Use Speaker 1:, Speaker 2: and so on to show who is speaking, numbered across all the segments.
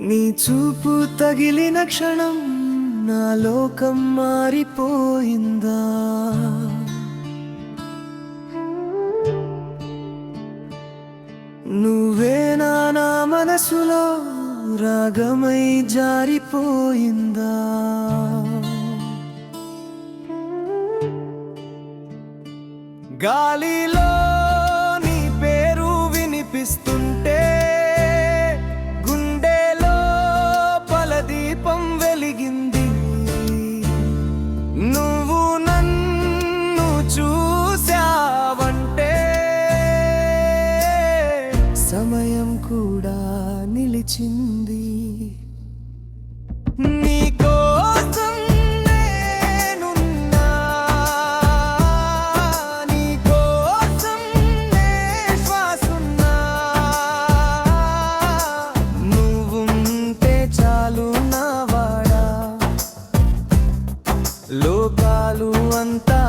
Speaker 1: నీ చూపు తగిలిన క్షణం నా లోకం మారిపోయిందా? నువ్వే నా మనసులో రాగమై జారిపోయిందా? గాలిలో సమయం కూడా నిలిచింది. లోకాలు నేనున్నా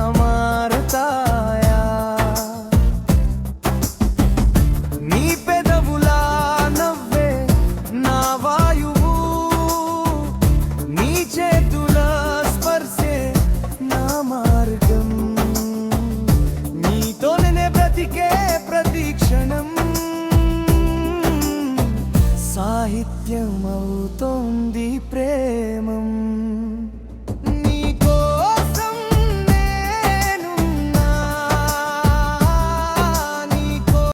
Speaker 1: సాహిత్యం అవుతోంది ప్రేమం.